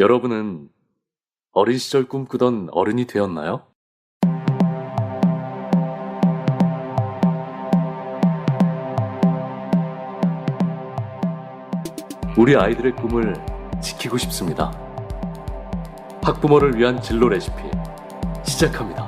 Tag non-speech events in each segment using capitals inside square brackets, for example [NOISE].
여러분은 어린 시절 꿈꾸던 어른이 되었나요? 우리 아이들의 꿈을 지키고 싶습니다. 학부모를 위한 진로 레시피 시작합니다.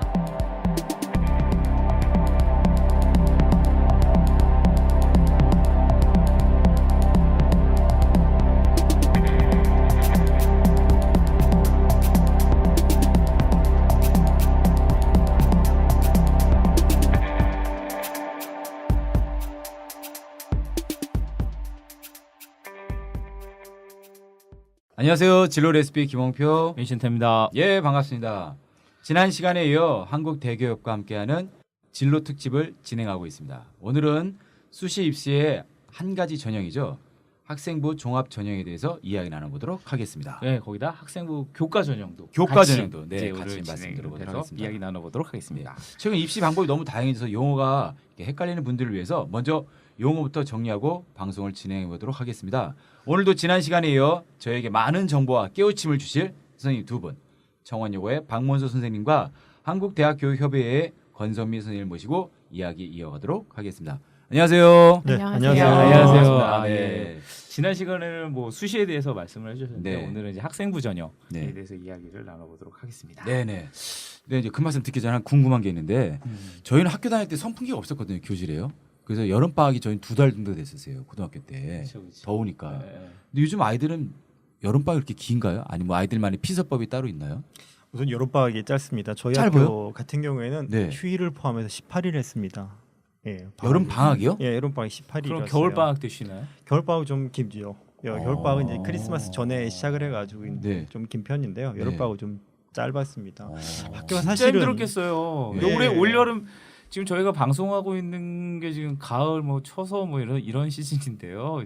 안녕하세요. 진로 레시피 김홍표. 민신태입니다. 예, 반갑습니다. 지난 시간에 이어 한국 대교협과 함께하는 진로 특집을 진행하고 있습니다. 오늘은 수시 입시의 한 가지 전형이죠. 학생부 종합 전형에 대해서 이야기 나눠보도록 하겠습니다. 네, 거기다 학생부 교과 전형도 교과 같이 전형도, 네, 이제 같이 오늘 말씀 진행을 들어보도록 해서 하겠습니다. 이야기 나눠보도록 하겠습니다. 최근 입시 방법이 너무 다양해져서 용어가 이렇게 헷갈리는 분들을 위해서 먼저 용어부터 정리하고 방송을 진행해 보도록 하겠습니다. 오늘도 지난 시간에 이어 저에게 많은 정보와 깨우침을 주실 선생님 두 분, 청원여고의 박mon수 선생님과 한국대학교육협의회의 권선미 선생님을 모시고 이야기 이어가도록 하겠습니다. 안녕하세요. 네, 안녕하세요. 안녕하세요. 반갑습니다. 아, 네. 예. 지난 시간에는 뭐 수시에 대해서 말씀을 해주셨는데 네. 오늘은 이제 학생부 전형에 네. 대해서 이야기를 나눠보도록 하겠습니다. 네네. 네, 이제 그 말씀 듣기 전에 궁금한 게 있는데 음. 저희는 학교 다닐 때 선풍기가 없었거든요, 교실에요. 그래서 여름 방학이 저희 두 달 정도 됐었어요, 고등학교 때. 그쵸, 그쵸. 더우니까. 네. 근데 요즘 아이들은 여름 방학 이렇게 긴가요? 아니면 뭐 아이들만의 피서법이 따로 있나요? 우선 여름 방학이 짧습니다. 저희 짧아요? 학교 같은 경우에는 네. 휴일을 포함해서 18일 했습니다. 예, 여름 방학이. 방학이요? 예, 여름 방학 18일이었어요. 그럼 겨울 방학 때 쉬나요? 겨울 방학 좀 길죠. 여- 겨울 어. 방학은 이제 크리스마스 전에 시작을 해가지고 네. 좀긴 편인데요. 여름 네. 방학은 좀 짧았습니다. 어. 학교가 사실은 힘들었겠어요. 네. 근데 올해 올 여름 지금 저희가 방송하고 있는 게 지금 가을 뭐 쳐서 뭐 이런 이런 시즌인데요.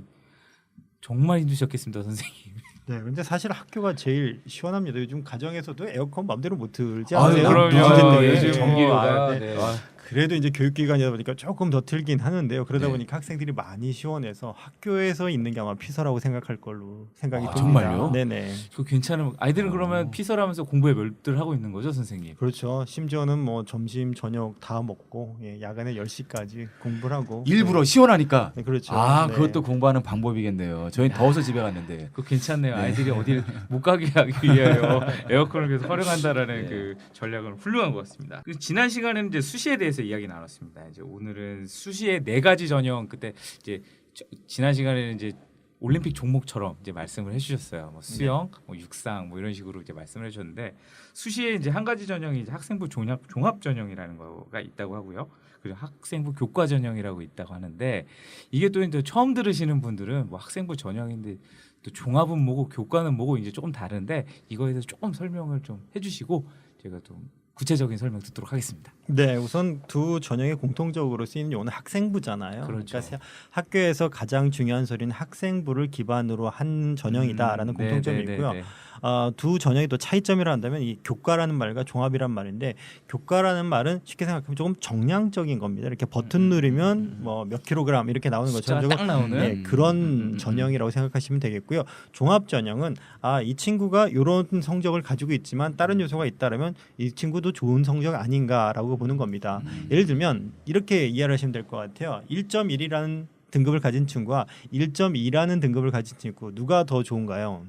정말 힘드셨겠습니다, 선생님. 네, 근데 사실 학교가 제일 시원합니다. 요즘 가정에서도 에어컨 맘대로 못 틀지 않아요? 그럼요. 요즘 예, 전기료가, 아, 네. 네. 그래도 이제 교육기관이다 보니까 조금 더 틀긴 하는데요. 그러다 네. 보니까 학생들이 많이 시원해서 학교에서 있는 게 아마 피서라고 생각할 걸로 생각이 아, 듭니다. 정말요? 네네. 그 괜찮은 아이들은 어. 그러면 피서하면서 공부에 몰두를 하고 있는 거죠, 선생님? 그렇죠. 심지어는 뭐 점심, 저녁 다 먹고 예, 야간에 10시까지 공부를 하고 일부러 시원하니까. 네, 그렇죠. 아, 네. 그것도 공부하는 방법이겠네요. 저희는 더워서 집에 갔는데. 그 괜찮네요. 네. 아이들이 어딜 [LAUGHS] 못 가게 하기 위하여 에어컨을 계속 활용한다라는 [LAUGHS] 네. 그 전략은 훌륭한 것 같습니다. 그 지난 시간에는 이제 수시에 대해서 이야기 나눴습니다. 이제 오늘은 수시의 네 가지 전형 그때 이제 저- 지난 시간에는 이제 올림픽 종목처럼 이제 말씀을 해주셨어요. 뭐 수영, 뭐 육상, 뭐 이런 식으로 이제 말씀을 해주셨는데 수시에 이제 한 가지 전형이 이제 학생부 종합 종합 전형이라는 거가 있다고 하고요. 그리고 학생부 교과 전형이라고 있다고 하는데 이게 또 이제 처음 들으시는 분들은 뭐 학생부 전형인데 또 종합은 뭐고 교과는 뭐고 이제 조금 다른데 이거에 대해서 조금 설명을 좀 해주시고 제가 좀 구체적인 설명 듣도록 하겠습니다. 네, 우선 두 전형이 공통적으로 쓰이는 용어는 학생부잖아요. 그렇죠. 러니까 세- 학교에서 가장 중요한 소리는 학생부를 기반으로 한 전형이다라는 음, 네, 공통점이 네, 있고요. 네, 네. 어, 두 전형이 또 차이점이라 한다면 이 교과라는 말과 종합이란 말인데 교과라는 말은 쉽게 생각하면 조금 정량적인 겁니다. 이렇게 버튼 음, 누르면 음, 음. 뭐 몇 킬로그램 이렇게 나오는 것처럼 딱 나오는 네, 그런 음, 음, 전형이라고 생각하시면 되겠고요. 종합 전형은 아 이 친구가 이런 성적을 가지고 있지만 다른 요소가 있다라면 이 친구 도 좋은 성적 아닌가라고 보는 겁니다. 음. 예를 들면 이렇게 이해를 하시면 될 것 같아요. 1.1이라는 등급을 가진 친구와 1.2라는 등급을 가진 친구 누가 더 좋은가요?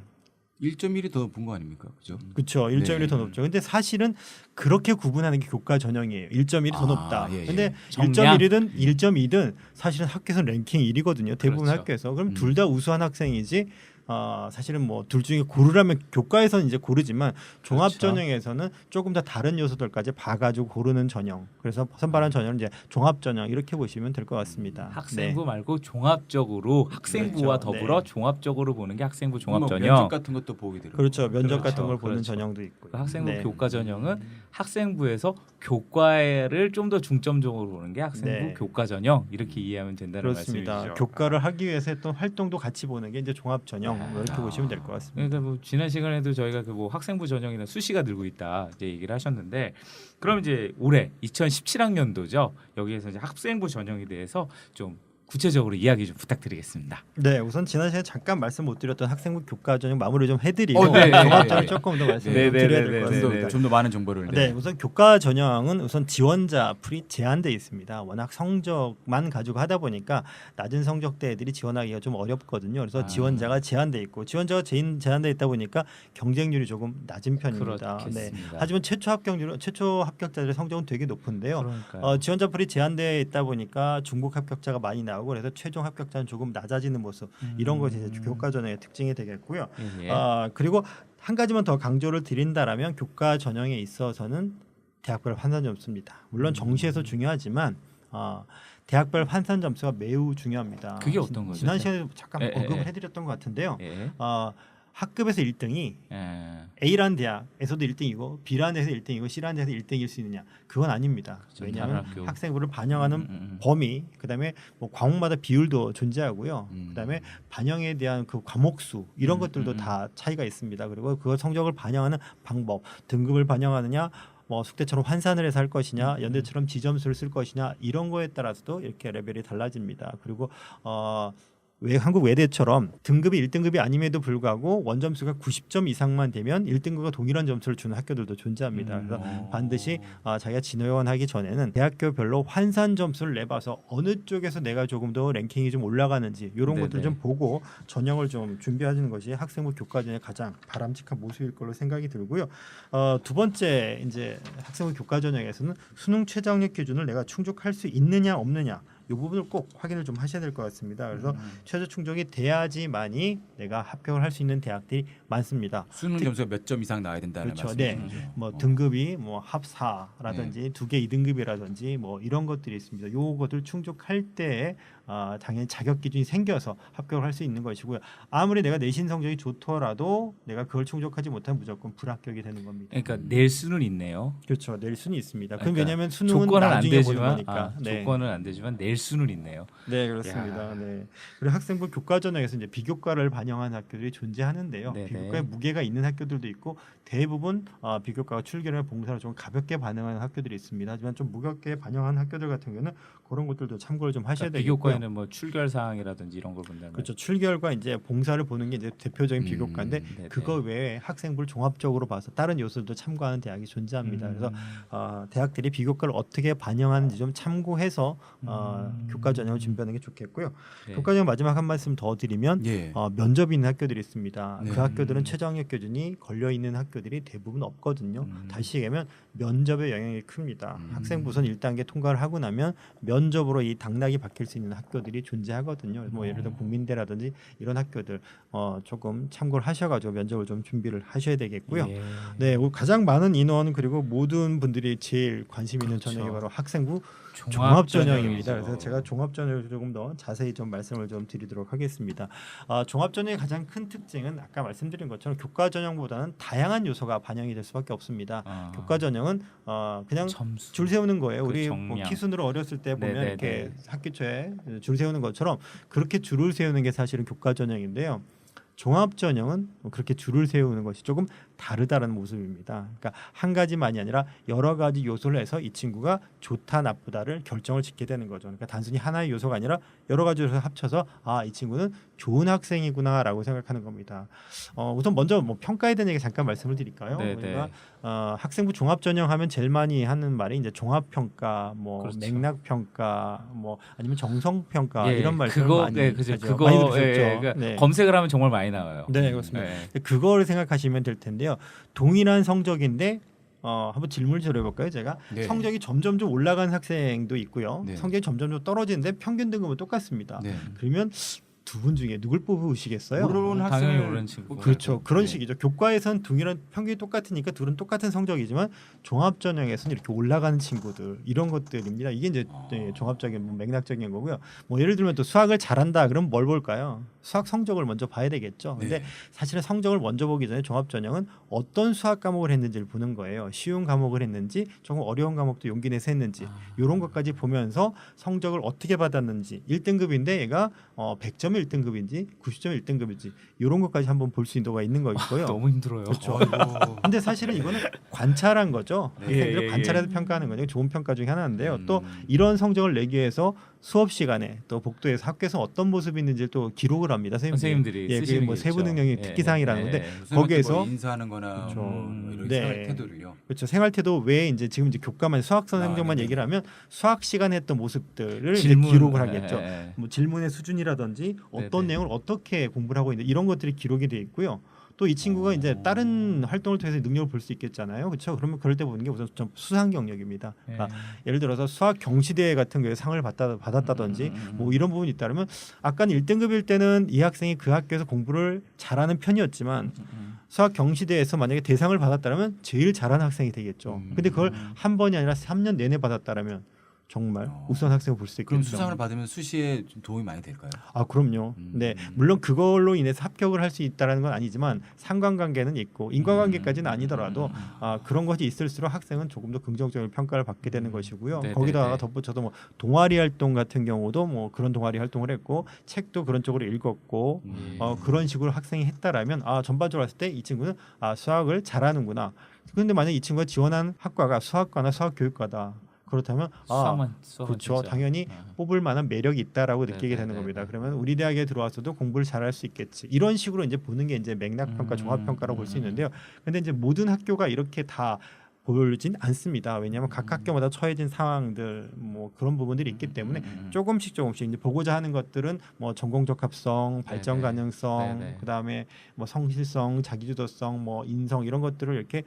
1.1이 더 높은 거 아닙니까? 그죠? 그렇죠. 1.1이 네. 더 높죠. 근데 사실은 그렇게 구분하는 게 교과 전형이에요. 1.1이 더 아, 높다. 예, 예. 근데 정량. 1.1이든 1.2든 사실은 학교에서 랭킹 1위거든요. 대부분 그렇죠. 학교에서. 그럼 음. 둘다 우수한 학생이지. 어, 사실은 뭐 둘 중에 고르라면 교과에서는 이제 고르지만 종합 그렇죠. 전형에서는 조금 더 다른 요소들까지 봐가지고 고르는 전형. 그래서 선발한 전형은 이제 종합 전형 이렇게 보시면 될 것 같습니다. 학생부 네. 말고 종합적으로 학생부와 그렇죠. 더불어 네. 종합적으로 보는 게 학생부 종합 뭐 전형. 면접 같은 것도 보게 되고. 그렇죠. 면접 그렇죠. 같은 걸 보는 그렇죠. 전형도 있고. 그 학생부 네. 교과 전형은 학생부에서 교과를 좀 더 중점적으로 보는 게 학생부 네. 교과 전형 이렇게 이해하면 된다는 그렇습니다. 말씀이시죠. 교과를 하기 위해서 했던 활동도 같이 보는 게 이제 종합 전형 뭐 이렇게 아. 보시면 될 것 같습니다. 그러니까 뭐 지난 시간에도 저희가 그 뭐 학생부 전형이나 수시가 늘고 있다 이제 얘기를 하셨는데 그럼 이제 올해 2017학년도죠 여기에서 이제 학생부 전형에 대해서 좀 구체적으로 이야기 좀 부탁드리겠습니다. 네, 우선 지난 시간에 잠깐 말씀 못 드렸던 학생부 교과 전형 마무리 좀 해드리고 어, 네. 종합적으로 네. 조금 더 말씀 네, 을 네, 드려야 네, 될것 네, 좀 같습니다. 더, 좀더 많은 정보를 네, 우선 교과 전형은 우선 지원자 풀이 제한돼 있습니다. 워낙 성적만 가지고 하다 보니까 낮은 성적대 애들이 지원하기가 좀 어렵거든요. 그래서 아. 지원자가 제한돼 있고 지원자가 제인 제한돼 있다 보니까 경쟁률이 조금 낮은 편입니다. 네. 그렇겠습니다. 하지만 최초 합격률 최초 합격자들의 성적은 되게 높은데요. 어, 지원자 풀이 제한되어 있다 보니까 중복 합격자가 많이 나오고 그래서 최종 합격자는 조금 낮아지는 모습 이런 것이 이제 교과 전형의 특징이 되겠고요. 예, 예. 아 그리고 한 가지만 더 강조를 드린다라면 교과 전형에 있어서는 대학별 환산 점수입니다. 물론 정시에서 중요하지만 어, 대학별 환산 점수가 매우 중요합니다. 그게 어떤 거죠? 지난 시간에 잠깐 예, 예, 언급을 예. 해드렸던 것 같은데요. 예. 어, 학급에서 1등이 예. A라는 대학에서도 1등이고 B라는 데서 1등이고 C라는 데서 1등일 수 있느냐? 그건 아닙니다. 그렇죠. 왜냐하면 학교. 학생부를 반영하는 음, 음, 음. 범위, 그다음에 뭐 과목마다 비율도 존재하고요. 음. 그다음에 반영에 대한 그 과목 수 이런 음, 것들도 음, 음. 다 차이가 있습니다. 그리고 그 성적을 반영하는 방법, 등급을 반영하느냐, 뭐 숙대처럼 환산을 해서 할 음, 것이냐, 연대처럼 지점수를 쓸 것이냐 이런 거에 따라서도 이렇게 레벨이 달라집니다. 그리고 어. 왜 한국 외대처럼 등급이 1등급이 아님에도 불구하고 원점수가 90점 이상만 되면 1등급과 동일한 점수를 주는 학교들도 존재합니다. 음. 그래서 어. 반드시 아, 자기가 진호원하기 전에는 대학교별로 환산 점수를 내봐서 어느 쪽에서 내가 조금 더 랭킹이 좀 올라가는지 이런. 것들 좀 보고 전형을 좀 준비하시는 것이 학생부 교과전의 가장 바람직한 모습일 걸로 생각이 들고요. 어, 두 번째 이제 학생부 교과 전형에서는 수능 최저학력 기준을 내가 충족할 수 있느냐 없느냐 이 부분을 꼭 확인을 좀 하셔야 될 것 같습니다. 그래서 음. 최저 충족이 돼야지만이 내가 합격을 할 수 있는 대학들이 많습니다. 수능 점수가 몇 점 이상 나와야 된다는 그렇죠. 말씀이죠. 네. 뭐 어. 등급이 뭐 합사라든지 네. 두개 이등급이라든지 뭐 이런 것들이 있습니다. 요것을 충족할 때 아, 당연히 자격 기준이 생겨서 합격을 할 수 있는 것이고요. 아무리 내가 내신 성적이 좋더라도 내가 그걸 충족하지 못하면 무조건 불합격이 되는 겁니다. 그러니까 낼 수는 있네요. 그렇죠. 낼 수는 있습니다. 그럼 그러니까 왜냐하면 수능은 조건은 안 되지만. 아, 네. 조건은 안 되지만 낼 수는 있네요. 네 그렇습니다. 야. 네. 그리고 학생부 교과 전형에서 이제 비교과를 반영한 학교들이 존재하는데요. 네네. 비교과에 무게가 있는 학교들도 있고 대부분 어, 비교과가 출결이나 봉사를 좀 가볍게 반영하는 학교들이 있습니다. 하지만 좀 무겁게 반영한 학교들 같은 경우는 그런 것들도 참고를 좀 하셔야 그러니까 되겠고요. 비교과에는 뭐 출결 사항이라든지 이런 걸 본다면 그렇죠. 출결과 이제 봉사를 보는 게 이제 대표적인 음, 비교과인데 네네. 그거 외에 학생부를 종합적으로 봐서 다른 요소들도 참고하는 대학이 존재합니다. 그래서 음. 어, 대학들이 비교과를 어떻게 반영하는지 좀 참고해서 어, 음. 교과 전형을 준비하는 게 좋겠고요. 네. 교과 전형 마지막 한 말씀 더 드리면 예. 어, 면접이 있는 학교들이 있습니다. 네. 그 학교들은 최저학력 기준이 걸려 있는 학교들이 대부분 없거든요. 음. 다시 얘기하면 면접의 영향이 큽니다. 음. 학생부 우선 1단계 통과를 하고 나면 면 접으로 이 당락이 바뀔 수 있는 학교들이 존재하거든요. 뭐 예를 들어 음. 국민대라든지 이런 학교들 어, 조금 참고를 하셔가지고 면접을 좀 준비를 하셔야 되겠고요. 예. 네, 오늘 가장 많은 인원 그리고 모든 분들이 제일 관심 있는 그렇죠. 전형이 바로 학생부 종합 전형입니다. 그래서 제가 종합 전형을 조금 더 자세히 좀 말씀을 좀 드리도록 하겠습니다. 아, 종합 전형의 가장 큰 특징은 아까 말씀드린 것처럼 교과 전형보다는 다양한 요소가 반영이 될 수밖에 없습니다. 아. 교과 전형은 어, 그냥 점수 줄 세우는 거예요. 그 우리 뭐. 키순으로 어렸을 때 보면 네네네. 이렇게 학기 초에 줄 세우는 것처럼 그렇게 줄을 세우는 게 사실은 교과 전형인데요. 종합 전형은 그렇게 줄을 세우는 것이 조금 다르다는 모습입니다. 그러니까 한 가지만이 아니라 여러 가지 요소를 해서 이 친구가 좋다 나쁘다를 결정을 짓게 되는 거죠. 그러니까 단순히 하나의 요소가 아니라 여러 가지 요소를 합쳐서 아 이 친구는 좋은 학생이구나라고 생각하는 겁니다. 어, 우선 먼저 뭐 평가에 대한 얘기 잠깐 말씀을 드릴까요? 네네. 우리가 어, 학생부 종합 전형 하면 제일 많이 하는 말이 이제 종합 평가, 뭐 그렇죠. 맥락 평가, 뭐 아니면 정성 평가 예, 이런 말씀을 그거 많이 네, 그죠. 하죠. 그거 많이 들으셨죠? 예, 그러니까 네. 검색을 하면 정말 많이 나와요. 네, 그렇습니다. 네. 그거를 생각하시면 될 텐데 요. 동일한 성적인데 어, 한번 질문을 드려볼까요? 제가 네. 성적이 점점 좀 올라간 학생도 있고요. 네. 성적이 점점 좀 떨어지는데 평균 등급은 똑같습니다. 네. 그러면 두 분 중에 누굴 뽑으시겠어요? 당연히 학생을 오른 친구. 그렇죠. 그런 네. 식이죠. 교과에선 동일한 평균이 똑같으니까 둘은 똑같은 성적이지만 종합 전형에서는 이렇게 올라가는 친구들 이런 것들입니다. 이게 이제 아. 네, 종합적인 뭐 맥락적인 거고요. 뭐 예를 들면 또 수학을 잘한다. 그럼 뭘 볼까요? 수학 성적을 먼저 봐야 되겠죠. 근데 네. 사실은 성적을 먼저 보기 전에 종합 전형은 어떤 수학 과목을 했는지를 보는 거예요. 쉬운 과목을 했는지, 조금 어려운 과목도 용기 내서 했는지 아. 이런 것까지 보면서 성적을 어떻게 받았는지 1등급인데 얘가 어, 100점 1등급인지 90점 1등급인지 이런 것까지 한번 볼 수 있는 도가 있는 거고요. 너무 힘들어요. 그렇죠. 근데 사실은 이거는 관찰한 거죠. 네. 예, 예, 관찰해서 예. 평가하는 거죠. 좋은 평가 중에 하나인데요. 또 음. 이런 성적을 내기 위해서 수업 시간에 또 복도에서 학교에서 어떤 모습이 있는지 또 기록을 합니다. 선생님들이 예, 그게 쓰시는 뭐 게 세부 있죠. 능력의 예, 특기사항이라는 예, 건데 예. 선생님한테 거기에서 뭐 인사하는거나 그렇죠. 뭐 이런 네. 생활 태도를요. 그렇죠. 생활 태도 외에 이제 지금 이제 교과만 수학 선생님만 아, 네네. 얘기를 하면 수학 시간에 했던 모습들을 이제 질문, 기록을 예, 하겠죠. 예, 예. 뭐 질문의 수준이라든지 어떤 네네. 내용을 어떻게 공부를 하고 있는지 이런 것들이 기록이 돼 있고요. 또 이 친구가 이제 다른 활동을 통해서 능력을 볼 수 있겠잖아요. 그렇죠? 그러면 그럴 때 보는 게 우선 좀 수상 경력입니다. 예. 그러니까 예를 들어서 수학 경시대회 같은 거에 상을 받다, 받았다든지 음, 음, 음. 뭐 이런 부분이 있다면 아까는 1등급일 때는 이 학생이 그 학교에서 공부를 잘하는 편이었지만 음. 수학 경시대에서 만약에 대상을 받았다면 제일 잘하는 학생이 되겠죠. 음. 근데 그걸 한 번이 아니라 3년 내내 받았다면 정말 어. 우수한 학생을 볼 수 있겠죠. 그럼 수상을 받으면 수시에 좀 도움이 많이 될까요? 아 그럼요. 음. 네 물론 그걸로 인해서 합격을 할 수 있다라는 건 아니지만 상관관계는 있고 인과관계까지는 음. 아니더라도 아 그런 것이 있을수록 학생은 조금 더 긍정적인 평가를 받게 되는 것이고요. 네네네. 거기다가 덧붙여서 뭐 동아리 활동 같은 경우도 뭐 그런 동아리 활동을 했고 책도 그런 쪽으로 읽었고 음. 어 그런 식으로 학생이 했다라면 아 전반적으로 봤을 때 이 친구는 아 수학을 잘하는구나. 근데 만약 이 친구가 지원한 학과가 수학과나 수학교육과다. 그렇다면 아 수학만 수학만 그렇죠. 진짜. 당연히 아. 뽑을 만한 매력이 있다라고 느끼게 네, 되는 네, 겁니다. 네. 그러면 우리 대학에 들어와서도 공부를 잘할 수 있겠지. 이런 식으로 이제 보는 게 이제 맥락 평가, 음, 종합 평가라고 볼수 음. 있는데요. 근데 이제 모든 학교가 이렇게 다 보진 않습니다. 왜냐하면 각 학교마다 처해진 상황들 뭐 그런 부분들이 있기 때문에 음. 조금씩 조금씩 이제 보고자 하는 것들은 뭐 전공 적합성, 발전 네네. 가능성, 네네. 그다음에 뭐 성실성, 자기주도성, 뭐 인성 이런 것들을 이렇게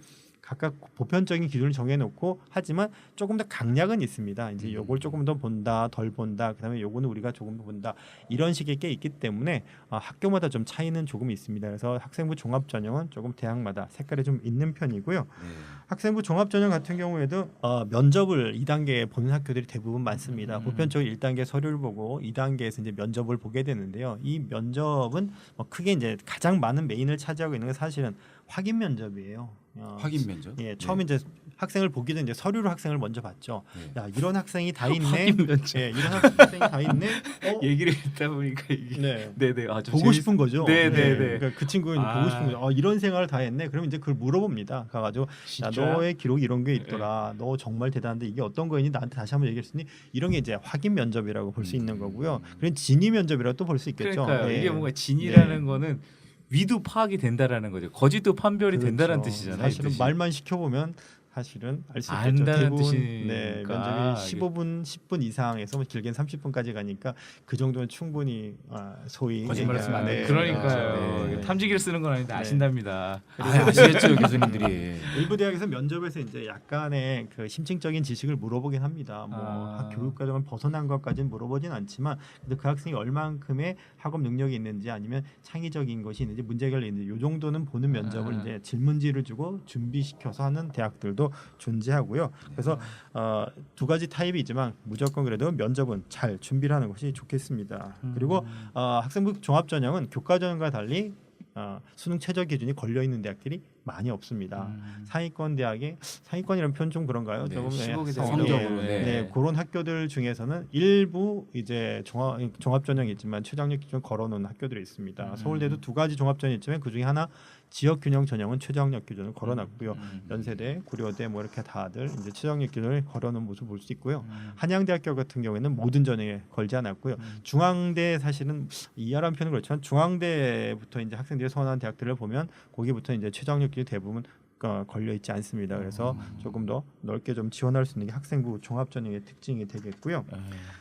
각각 보편적인 기준을 정해놓고 하지만 조금 더 강약은 있습니다. 이제 요걸 조금 더 본다, 덜 본다, 그다음에 요거는 우리가 조금 더 본다 이런 식의 게 있기 때문에 아, 학교마다 좀 차이는 조금 있습니다. 그래서 학생부 종합 전형은 조금 대학마다 색깔이 좀 있는 편이고요. 네. 학생부 종합 전형 같은 경우에도 어, 면접을 2단계에 보는 학교들이 대부분 많습니다. 음. 보편적으로 1단계 서류를 보고 2단계에서 이제 면접을 보게 되는데요. 이 면접은 뭐 크게 이제 가장 많은 메인을 차지하고 있는 게 사실은 확인 면접이에요. 어, 확인 면접. 예, 처음에 이제 학생을 보기 전에 이제 서류로 학생을 먼저 봤죠. 네. 야, 이런 학생이 다 있네. 확인 면접. 예, 이런 학생이 다 있네. 어? [LAUGHS] 얘기를 듣다 보니까 이게 네. 네 네 아 좀 보고 싶은 거죠. 네, 네, 네. 그러니까 그 친구는 아. 보고 싶은 거죠. 어, 이런 생활을 다 했네. 그러면 이제 그걸 물어봅니다. 가가지고 야, 너의 기록 이런 게 있더라. 네. 너 정말 대단한데 이게 어떤 거니? 나한테 다시 한번 있니? 이런 게 이제 확인 면접이라고 볼수 음. 있는 거고요. 그런 진위 면접이라고 또 볼 수 있겠죠. 그러니까요. 예. 이게 뭔가 진이라는 네. 거는 위도 파악이 된다라는 거죠. 거짓도 판별이 된다는 그렇죠. 뜻이잖아요. 사실은. 말만 시켜보면 사실은 알 수 있겠죠. 안다는 대부분 뜻이니까 네, 면접이 15분, 10분 이상에서 뭐 길게는 30분까지 가니까 그 정도는 충분히 아, 소위 거짓말을 아, 쓰면 안 네, 되니까. 그러니까요. 네. 탐지기를 쓰는 건 아닌데 네. 아신답니다. 아, 아시겠죠 교수님들이. [LAUGHS] 일부 대학에서 면접에서 이제 약간의 그 심층적인 지식을 물어보긴 합니다. 뭐 아. 학- 교육 과정을 벗어난 것까지는 물어보진 않지만 그래도 그 학생이 얼만큼의 학업 능력이 있는지 아니면 창의적인 것이 있는지 문제 해결이 있는지 요 정도는 보는 면접을 아. 이제 질문지를 주고 준비시켜서 하는 대학들도 존재하고요. 그래서 어, 두 가지 타입이 있지만 무조건 그래도 면접은 잘 준비를 하는 것이 좋겠습니다. 그리고 어, 학생부 종합 전형은 교과 전형과 달리 어, 수능 최저 기준이 걸려 있는 대학들이 많이 없습니다. 음. 상위권 대학에 상위권이라는 표현 좀 그런가요? 네, 조금 예, 15개 성- 성적으로, 예, 네. 네, 그런 학교들 중에서는 일부 이제 종합 종합 전형이 있지만 최저학력 기준 걸어놓은 학교들이 있습니다. 음. 서울대도 두 가지 종합 전형이 있지만 그 중에 하나 지역 균형 전형은 최저학력 기준을 걸어놨고요. 음. 연세대, 고려대 뭐 이렇게 다들 이제 최저학력 기준을 걸어놓은 모습 을볼수 있고요. 음. 한양대학교 같은 경우에는 모든 전형에 걸지 않았고요. 음. 중앙대 사실은 이하라는 표현은 그렇지만 중앙대부터 이제 학생들이 선호하는 대학들을 보면 거기부터 이제 최저학력 기준 대부분 어, 걸려 있지 않습니다. 그래서 음. 조금 더 넓게 좀 지원할 수 있는 게 학생부 종합 전형의 특징이 되겠고요. 네.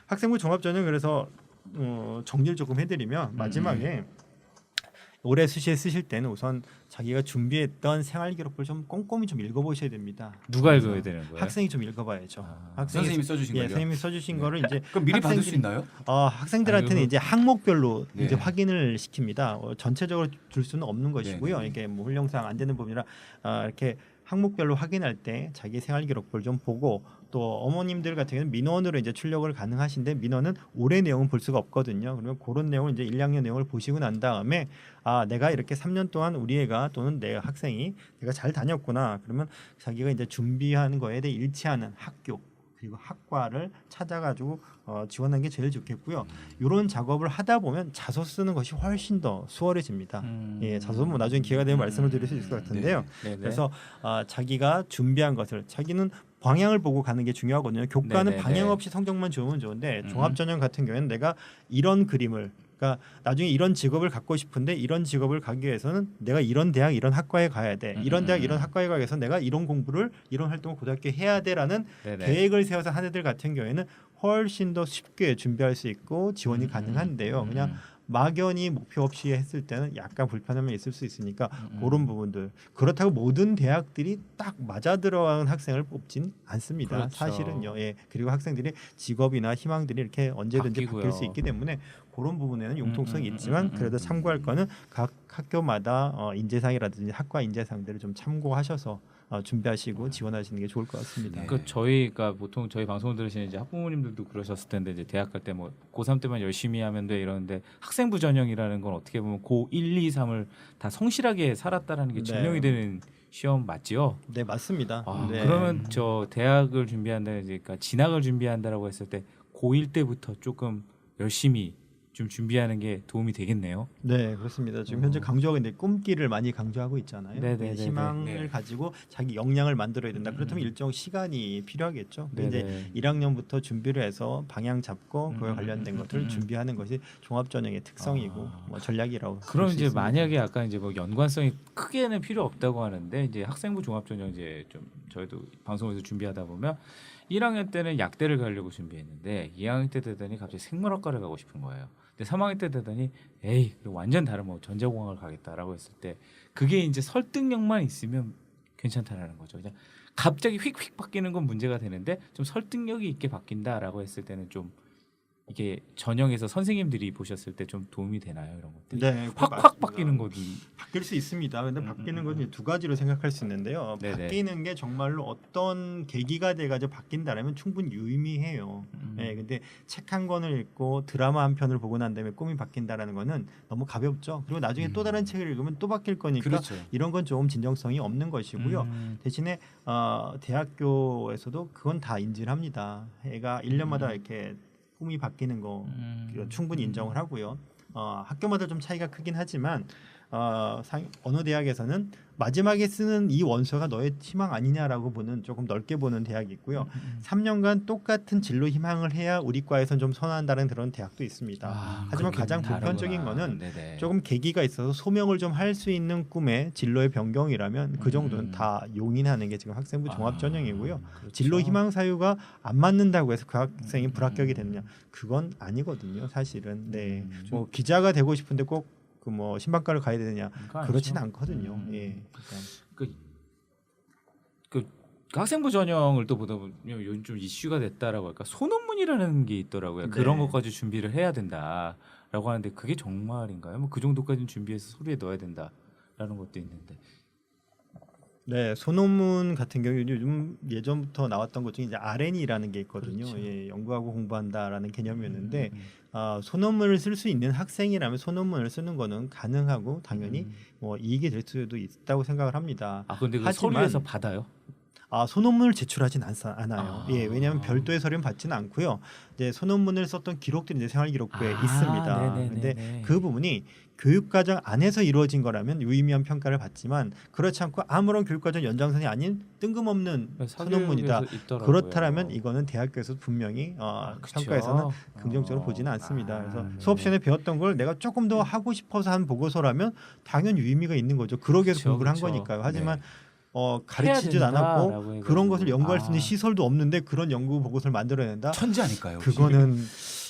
학생부 종합 전형 그래서 어, 정리를 조금 해드리면 음. 마지막에 올해 수시에 쓰실 때는 우선 자기가 준비했던 생활 기록부를 좀 꼼꼼히 좀 읽어보셔야 됩니다. 누가 읽어야 되는 거예요? 학생이 좀 읽어봐야죠. 아. 학생이 선생님이 써주신 예, 거요. 선생님이 써주신 거를 이제 그럼 미리 받을 수 학생들이- 있나요? 어, 학생들한테는 아, 이거- 이제 항목별로 네. 이제 확인을 시킵니다. 어, 전체적으로 줄 수는 없는 것이고요. 네, 네. 이게 뭐 훈령상 안 되는 부분이라 아, 이렇게 항목별로 확인할 때 자기 생활 기록부를 좀 보고 또 어머님들 같은 경우는 민원으로 이제 출력을 가능하신데 민원은 올해 내용은 볼 수가 없거든요. 그러면 그런 내용을 이제 1, 2학년 내용을 보시고 난 다음에 아 내가 이렇게 3년 동안 우리 애가 또는 내 학생이 내가 잘 다녔구나. 그러면 자기가 이제 준비하는 거에 대해 일치하는 학교 그리고 학과를 찾아가지고 어, 지원하는 게 제일 좋겠고요. 이런 작업을 하다 보면 자소 쓰는 것이 훨씬 더 수월해집니다. 음. 예, 자소는 뭐 나중에 기회가 되면 말씀을 드릴 수 있을 것 같은데요. 네네. 그래서 아, 자기가 준비한 것을 자기는 방향을 보고 가는 게 중요하거든요. 교과는 네네네. 방향 없이 성적만 좋으면 좋은데 음. 종합 전형 같은 경우에는 내가 이런 그림을 그러니까 나중에 이런 직업을 갖고 싶은데 이런 직업을 가기 위해서는 내가 이런 대학 이런 학과에 가야 돼. 이런 대학 음. 이런 학과에 가기 위해서 내가 이런 공부를 이런 활동을 고등학교에 해야 돼라는 네네. 계획을 세워서 한 애들 같은 경우에는 훨씬 더 쉽게 준비할 수 있고 지원이 음, 가능한데요. 음, 그냥 음. 막연히 목표 없이 했을 때는 약간 불편함이 있을 수 있으니까 음. 그런 부분들 그렇다고 모든 대학들이 딱 맞아 들어가는 학생을 뽑진 않습니다. 그렇죠. 사실은요. 예. 그리고 학생들이 직업이나 희망들이 이렇게 언제든지 바뀌고요. 바뀔 수 있기 때문에 그런 부분에는 융통성이 음, 음, 있지만 음, 음, 그래도 음. 참고할 거는 각 학교마다 어, 인재상이라든지 학과 인재상들을 좀 참고하셔서 어, 준비하시고 지원하시는 게 좋을 것 같습니다. 네. 그 저희가 보통 저희 방송을 들으시는 이제 학부모님들도 그러셨을 텐데 이제 대학 갈 때 뭐 고3 때만 열심히 하면 돼 이러는데 학생부 전형이라는 건 어떻게 보면 고 1, 2, 3을 다 성실하게 살았다라는 게 네. 증명이 되는 시험 맞지요? 네 맞습니다. 아, 네. 그러면 저 대학을 준비한다 그러니까 진학을 준비한다라고 했을 때 고1 때부터 조금 열심히 좀 준비하는 게 도움이 되겠네요. 네 그렇습니다. 지금 어. 현재 강조하고 있는데 꿈길을 많이 강조하고 있잖아요. 네네네네. 네, 희망을 네. 가지고 자기 역량을 만들어야 된다. 그렇다면 음. 일정 시간이 필요하겠죠. 근데 이제 네네. 1학년부터 준비를 해서 방향 잡고 그에 음, 관련된 음, 것들을 음. 준비하는 것이 종합 전형의 특성이고 아. 뭐 전략이라고. 그럼 이제. 만약에 아까 이제 뭐 연관성이 크게는 필요 없다고 하는데 이제 학생부 종합 전형 이제 좀 저희도 방송에서 준비하다 보면 1학년 때는 약대를 가려고 준비했는데 2학년 때 되더니 갑자기 생물학과를 가고 싶은 거예요. 근데 3학년 때 되더니 에이 완전 다른 뭐 전자공학을 가겠다라고 했을 때 그게 이제 설득력만 있으면 괜찮다라는 거죠. 그냥 갑자기 휙휙 바뀌는 건 문제가 되는데 좀 설득력이 있게 바뀐다라고 했을 때는 좀 이게 전형에서 선생님들이 보셨을 때 좀 도움이 되나요 이런 것들이? 네, 확확. 바뀌는 것도 바뀔 수 있습니다. 근데 음, 바뀌는 음, 건 이제 두 가지로 생각할 수 있는데요. 네네. 바뀌는 게 정말로 어떤 계기가 돼가지고 바뀐다라면 충분히 유의미해요. 음. 네, 근데 책 한 권을 읽고 드라마 한 편을 보고 난 다음에 꿈이 바뀐다라는 거는 너무 가볍죠. 그리고 나중에 또 다른 책을 읽으면 또 바뀔 거니까 그렇죠. 이런 건 조금 진정성이 없는 것이고요. 음. 대신에 어, 대학교에서도 그건 다 인지를 합니다. 애가 1년마다 음. 이렇게 꿈이 바뀌는 거 음. 충분히 인정을 하고요. 어, 학교마다 좀 차이가 크긴 하지만 어, 상, 어느 대학에서는 마지막에 쓰는 이 원서가 너의 희망 아니냐라고 보는 조금 넓게 보는 대학이 있고요. 음. 3년간 똑같은 진로 희망을 해야 우리 과에선 좀 선호한다는 그런 대학도 있습니다. 아, 하지만 가장 다르구나. 보편적인 거는 네네. 조금 계기가 있어서 소명을 좀 할 수 있는 꿈의 진로의 변경이라면 그 정도는 음. 다 용인하는 게 지금 학생부 종합 아, 전형이고요. 그렇죠. 진로 희망 사유가 안 맞는다고 해서 그 학생이 음. 불합격이 되느냐 그건 아니거든요 사실은 네 음. 뭐 기자가 되고 싶은데 꼭 그 뭐 신방과를 가야 되느냐 그렇진. 않거든요 음. 예 그러니까 그 학생부 전형을 또 보다 보면 요즘 좀 이슈가 됐다라고 할까 소논문이라는 게 있더라고요. 네. 그런 것까지 준비를 해야 된다라고 하는데 그게 정말인가요? 뭐 그 정도까지는 준비해서 소리에 넣어야 된다라는 것도 있는데. 네 소논문 같은 경우 요즘 예전부터 나왔던 것 중에 이제 RN이라는 게 있거든요 그렇죠. 예 연구하고 공부한다라는 개념이었는데 음, 아, 소논문을 쓸 수 있는 학생이라면 소논문을 쓰는 거는 가능하고 당연히 음. 뭐 이익이 될 수도 있다고 생각을 합니다 아 근데 그 하지만- 서류에서 받아요? 아 소논문을 제출하진 않, 않아요. 아. 예, 왜냐하면 별도의 서류는 받지는 않고요. 이제 소논문을 썼던 기록들이 이제 생활 기록부에 아, 있습니다. 네네네네. 근데 그 부분이 교육과정 안에서 이루어진 거라면 유의미한 평가를 받지만 그렇지 않고 아무런 교육과정 연장선이 아닌 뜬금없는 소논문이다. 있더라고요. 그렇다면 이거는 대학교에서 분명히 어, 아, 그쵸. 평가에서는 긍정적으로 어. 보지는 않습니다. 아, 그래서 네네. 수업 시간에 배웠던 걸 내가 조금 더 하고 싶어서 한 보고서라면 당연 유의미가 있는 거죠. 그러기 위해서 그쵸, 공부를 한 그쵸. 거니까요. 하지만 네. 어, 된다라고 않았고. 그런 것을 연구할 수 있는 아. 시설도 없는데 그런 연구 보고서를 만들어낸다. 천재 아닐까요? 혹시? 그거는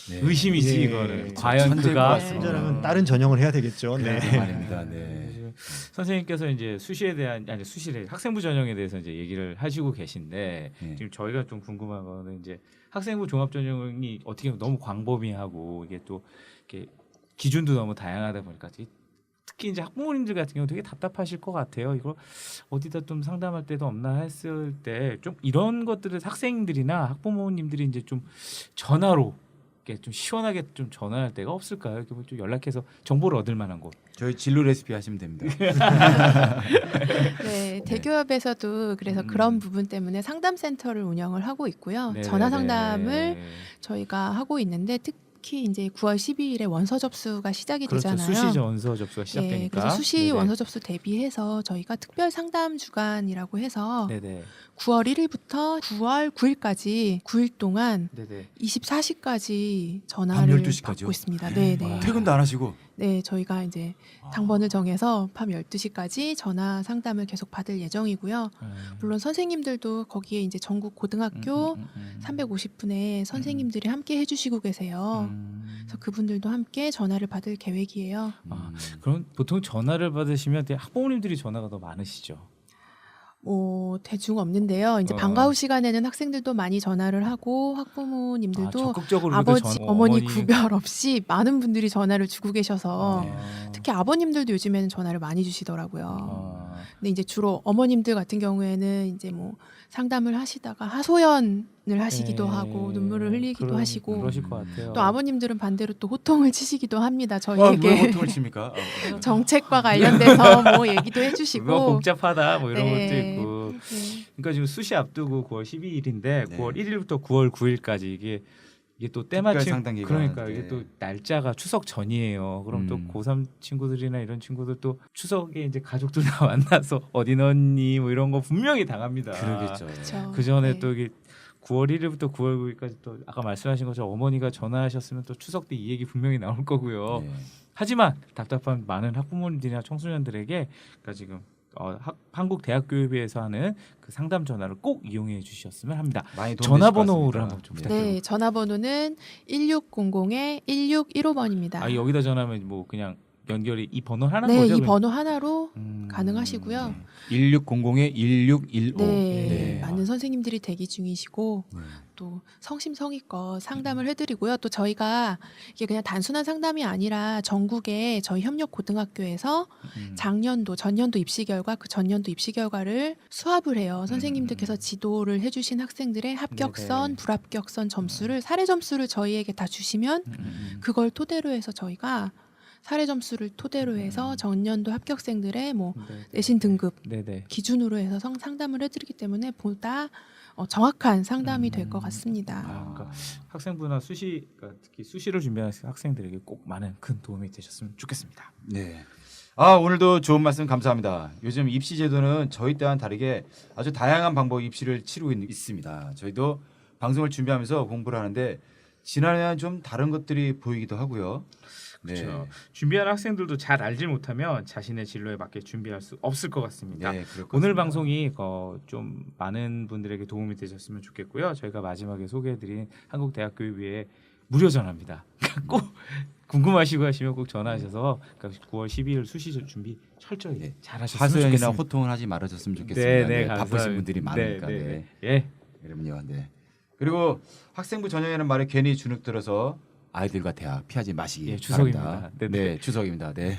네. 의심이지 예. 이거는 과연 그가. 친절하면 다른 전형을 해야 되겠죠. 네. 그런 말입니다. 네. 네. [LAUGHS] 선생님께서 이제 수시에 대한 아니 수시래 학생부 전형에 대해서 이제 얘기를 하시고 계신데 네. 지금 저희가 좀 궁금한 거는 이제 학생부 종합 전형이 어떻게 보면 너무 광범위하고 이게 또 이렇게 기준도 너무 다양하다 보니까 이- 특히 이제 학부모님들 같은 경우 되게 답답하실 것 같아요. 이걸 어디다 좀 상담할 때도 없나 했을 때 좀 이런 것들을 학생들이나 학부모님들이 이제 좀 전화로 이렇게 좀 시원하게 좀 전화할 때가 없을까요? 이렇게 뭐좀 연락해서 정보를 얻을 만한 곳. 저희 진로 레시피 하시면 됩니다. [LAUGHS] 네, 대기업에서도 그래서 음. 그런 부분 때문에 상담센터를 운영을 하고 있고요. 네, 전화 네, 상담을 네. 저희가 하고 있는데 특 히 이제 9월 12일에 원서 접수가 시작이 그렇죠. 되잖아요. 수시 원서 접수가 예, 시작되니까. 그래서 수시 네네. 원서 접수 대비해서 저희가 특별 상담 주간이라고 해서 네네. 9월 1일부터 9월 9일까지 9일 동안 네네. 24시까지 밤 전화를 12시 까지요? 받고 있습니다. 네, 네. 퇴근도 안 하시고. 네, 저희가 이제 아. 당번을 정해서 밤 12시까지 전화 상담을 계속 받을 예정이고요. 음. 물론 선생님들도 거기에 이제 전국 고등학교 음, 음, 음, 음. 350분의 선생님들이 함께 해주시고 계세요. 음. 그래서 그분들도 함께 전화를 받을 계획이에요. 아, 음. 그럼 보통 전화를 받으시면 학부모님들이 전화가 더 많으시죠. 뭐 대중 없는데요. 이제 어. 방과 후 시간에는 학생들도 많이 전화를 하고 아, 학부모님들도 적극적으로 아버지, 전- 어머니 구별 없이 많은 분들이 전화를 주고 계셔서 네. 특히 아버님들도 요즘에는 전화를 많이 주시더라고요. 아, 근데 이제 주로 어머님들 같은 경우에는 이제 뭐 상담을 하시다가 하소연을 하시기도 네. 하고 눈물을 흘리기도 그런- 하시고 그러실 것 같아요. 또 아버님들은 반대로 또 호통을 치시기도 합니다. 아, 저희에게 왜 호통을 칩니까? 어. [LAUGHS] 정책과 관련돼서 뭐 얘기도 해주시고 복잡하다 뭐 이런 네. 것도 있고. 네. 그러니까 지금 수시 앞두고 9월 12일인데 네. 9월 1일부터 9월 9일까지 이게 이게 또 때마침. 그러니까 네. 이게 또 날짜가 추석 전이에요. 그럼 또 음. 고3 친구들이나 이런 친구들 또 추석에 이제 가족들 [LAUGHS] 다 만나서 어디 넣니 뭐 이런 거 분명히 당합니다. 그러겠죠. 그 전에 네. 또 이게 9월 1일부터 9월 9일까지 또 아까 말씀하신 것처럼 어머니가 전화하셨으면 또 추석 때 이 얘기 분명히 나올 거고요. 네. 하지만 답답한 많은 학부모님들이나 청소년들에게 그러니까 지금 어, 학, 한국 대학교협의회에서 하는 그 상담 전화를 꼭 이용해 주셨으면 합니다. 전화번호를 것 한번. 좀 네. 부탁드립니다. 네, 전화번호는 1600에 1615번입니다. 아 여기다 전화하면 뭐 그냥 연결이 이 번호 하나 네, 거죠? 이? 번호 하나로 음. 가능하시고요. 1600에 1615. 네, 네. 많은 선생님들이 대기 중이시고 네. 또 성심성의껏 상담을 해드리고요. 또 저희가 이게 그냥 단순한 상담이 아니라 전국에 저희 협력 고등학교에서 음. 작년도, 전년도 입시 결과, 그 전년도 입시 결과를 수합을 해요. 선생님들께서 지도를 해주신 학생들의 합격선, 네네. 불합격선 점수를 사례 점수를 저희에게 다 주시면 음, 음. 그걸 토대로 해서 저희가 사례 점수를 토대로 해서 전년도 합격생들의 뭐 네. 내신 등급 네네. 기준으로 해서 성, 상담을 해드리기 때문에 보다 어, 정확한 상담이 될것 음. 같습니다. 아, 그러니까 학생부나 수시 그러니까 특히 수시를 준비하는 학생들에게 꼭 많은 큰 도움이 되셨으면 좋겠습니다. 네. 아 오늘도 좋은 말씀 감사합니다. 요즘 입시 제도는 저희 때와는 다르게 아주 다양한 방법 입시를 치르고 있, 있습니다. 저희도 방송을 준비하면서 공부를 하는데 지난해와는 좀 다른 것들이 보이기도 하고요. 그렇죠. 준비하는 학생들도 잘 알지 못하면 자신의 진로에 맞게 준비할 수 없을 것 같습니다. 네, 오늘. 방송이 어, 좀 많은 분들에게 도움이 되셨으면 좋겠고요. 저희가 마지막에 소개해드린 한국대학교협의회 무료 전화입니다. [LAUGHS] 꼭 궁금하시고 하시면 꼭 전화하셔서 그러니까 9월 12일 수시 준비 철저히 네. 잘하셨으면 좋겠습니다. 호통을 하지 말아줬으면 좋겠습니다. 네, 네, 네, 바쁘신. 분들이 많으니까. 네, 네, 네. 예. 그럼요. 네. 그리고 학생부 전형이라는 말에 괜히 주눅 들어서 아이들과 대화 피하지 마시기 예, 추석입니다. 바랍니다. 네, 네, 네. 추석입니다. 네.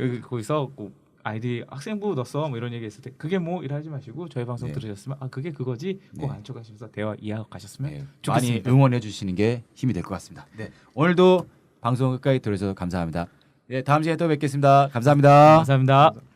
여기 거기서 꼭 아이들이 학생부 넣었어 뭐 이런 얘기 했을 때 그게 뭐 이러지 마시고 저희 방송 네. 들으셨으면 아 그게 그거지 꼭 네. 안쪽하시면서 대화 이해하고 가셨으면 네, 많이 좋겠습니다. 응원해 주시는 게 힘이 될 것 같습니다. 네. 오늘도 방송 끝까지 들어주셔서 감사합니다. 네, 다음 시간에 또 뵙겠습니다 감사합니다. 감사합니다.